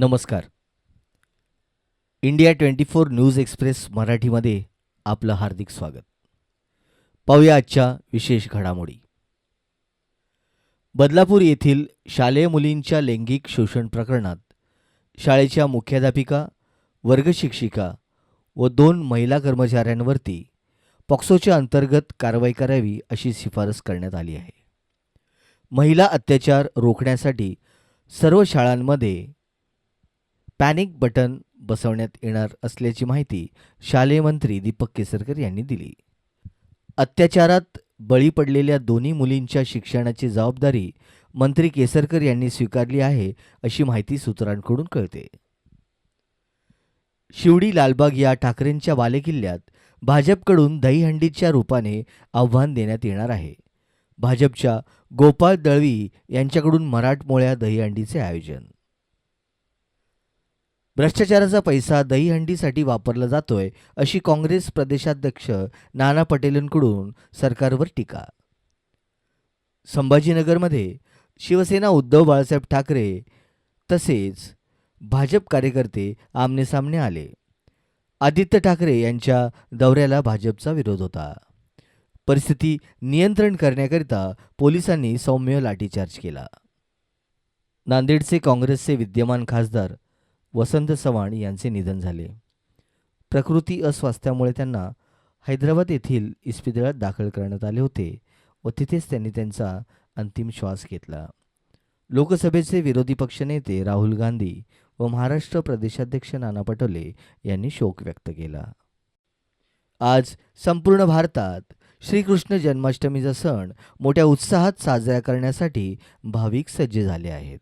नमस्कार. India twenty four news express मराठीमध्ये आपलं हार्दिक स्वागत. पाहूया आजच्या विशेष घडामोडी. बदलापूर येथील शालेय मुलींच्या लैंगिक शोषण प्रकरणात शाळेच्या मुख्याध्यापिका वर्गशिक्षिका व दोन महिला कर्मचाऱ्यांवरती पॉक्सोच्या अंतर्गत कारवाई करावी अशी शिफारस करण्यात आली आहे. महिला अत्याचार रोखण्यासाठी सर्व शाळांमध्ये पॅनिक बटन बसवण्यात येणार असल्याची माहिती शालेय मंत्री दीपक केसरकर यांनी दिली. अत्याचारात बळी पडलेल्या दोन्ही मुलींच्या शिक्षणाची जबाबदारी मंत्री केसरकर यांनी स्वीकारली आहे अशी माहिती सूत्रांकडून कळते. शिवडी लालबाग या ठाकरेंच्या बालेकिल्ल्यात भाजपकडून दहीहंडीच्या रूपाने आव्हान देण्यात येणार आहे. भाजपच्या गोपाळ दळवी यांच्याकडून मराठमोळ्या दहीहंडीचे आयोजन. भ्रष्टाचाराचा पैसा दहीहंडीसाठी वापरला जातोय अशी काँग्रेस प्रदेशाध्यक्ष नाना पटेलांकडून सरकारवर टीका. संभाजीनगरमध्ये शिवसेना उद्धव बाळासाहेब ठाकरे तसेच भाजप कार्यकर्ते आमनेसामने आले. आदित्य ठाकरे यांच्या दौऱ्याला भाजपचा विरोध होता. परिस्थिती नियंत्रण करण्याकरिता पोलिसांनी सौम्य लाठीचार्ज केला. नांदेडचे काँग्रेसचे विद्यमान खासदार वसंत चव्हाण यांचे निधन झाले. प्रकृती अस्वास्थ्यामुळे त्यांना हैदराबाद येथील इस्पितळात दाखल करण्यात आले होते व तिथेच त्यांनी त्यांचा अंतिम श्वास घेतला. लोकसभेचे विरोधी पक्षनेते राहुल गांधी व महाराष्ट्र प्रदेशाध्यक्ष नाना पटोले यांनी शोक व्यक्त केला. आज संपूर्ण भारतात श्रीकृष्ण जन्माष्टमीचा सण मोठ्या उत्साहात साजरा करण्यासाठी भाविक सज्ज झाले आहेत.